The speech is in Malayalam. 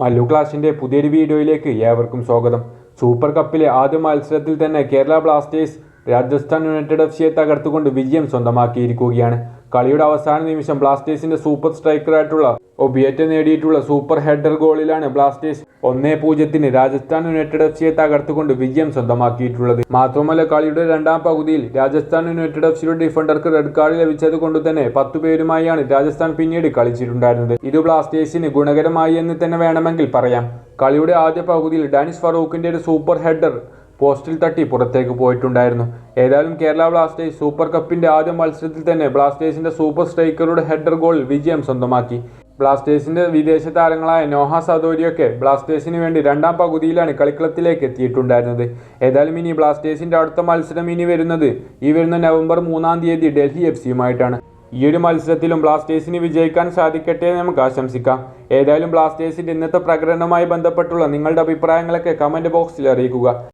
മല്ലു ക്ലാസിന്റെ പുതിയൊരു വീഡിയോയിലേക്ക് ഏവർക്കും സ്വാഗതം. സൂപ്പർ കപ്പിലെ ആദ്യ മത്സരത്തിൽ തന്നെ Kerala Blasters Rajasthan United F സിയെ തകർത്തുകൊണ്ട് വിജയം സ്വന്തമാക്കിയിരിക്കുകയാണ്. കളിയുടെ അവസാന നിമിഷം ബ്ലാസ്റ്റേഴ്സിന്റെ സൂപ്പർ സ്ട്രൈക്കറായിട്ടുള്ള ഒബിയറ്റ നേടിയിട്ടുള്ള സൂപ്പർ ഹെഡർ ഗോളിലാണ് ബ്ലാസ്റ്റേഴ്സ് ഒന്നേ പൂജ്യത്തിന് രാജസ്ഥാൻ യുണൈറ്റഡ് എഫ് സിയെ തകർത്തുകൊണ്ട് വിജയം സ്വന്തമാക്കിയിട്ടുള്ളത്. മാത്രമല്ല കളിയുടെ രണ്ടാം പകുതിയിൽ രാജസ്ഥാൻ യുണൈറ്റഡ് എഫ് സിയുടെ ഡിഫൻഡർക്ക് റെഡ് കാർഡ് ലഭിച്ചത് കൊണ്ട് തന്നെ പത്തു പേരുമായാണ് രാജസ്ഥാൻ പിന്നീട് കളിച്ചിട്ടുണ്ടായിരുന്നത്. ഇത് ബ്ലാസ്റ്റേഴ്സിന് ഗുണകരമായി എന്ന് തന്നെ വേണമെങ്കിൽ പറയാം. കളിയുടെ ആദ്യ പകുതിയിൽ ഡാനിഷ് ഫറൂഖിന്റെ ഒരു സൂപ്പർ ഹെഡർ പോസ്റ്റിൽ തട്ടി പുറത്തേക്ക് പോയിട്ടുണ്ടായിരുന്നു. ഏതായാലും കേരള ബ്ലാസ്റ്റേഴ്സ് സൂപ്പർ കപ്പിന്റെ ആദ്യ മത്സരത്തിൽ തന്നെ ബ്ലാസ്റ്റേഴ്സിന്റെ സൂപ്പർ സ്ട്രൈക്കറുടെ ഹെഡർ ഗോൾ വിജയം സ്വന്തമാക്കി. ബ്ലാസ്റ്റേഴ്സിന്റെ വിദേശ താരങ്ങളായ നോഹ സദോരിയൊക്കെ ബ്ലാസ്റ്റേഴ്സിന് വേണ്ടി രണ്ടാം പകുതിയിലാണ് കളിക്കളത്തിലേക്ക് എത്തിയിട്ടുണ്ടായിരുന്നത്. ഏതായാലും ഇനി ബ്ലാസ്റ്റേഴ്സിന്റെ അടുത്ത മത്സരം ഇനി വരുന്നത് ഈ വരുന്ന നവംബർ മൂന്നാം തീയതി ഡൽഹി എഫ് സിയുമായിട്ടാണ് ഈ ഒരു മത്സരത്തിലും ബ്ലാസ്റ്റേഴ്സിന് വിജയിക്കാൻ സാധിക്കട്ടെ എന്ന് നമുക്ക് ആശംസിക്കാം. ഏതായാലും ബ്ലാസ്റ്റേഴ്സിന്റെ ഇന്നത്തെ പ്രകടനവുമായി ബന്ധപ്പെട്ടുള്ള നിങ്ങളുടെ അഭിപ്രായങ്ങളൊക്കെ കമന്റ് ബോക്സിൽ അറിയിക്കുക.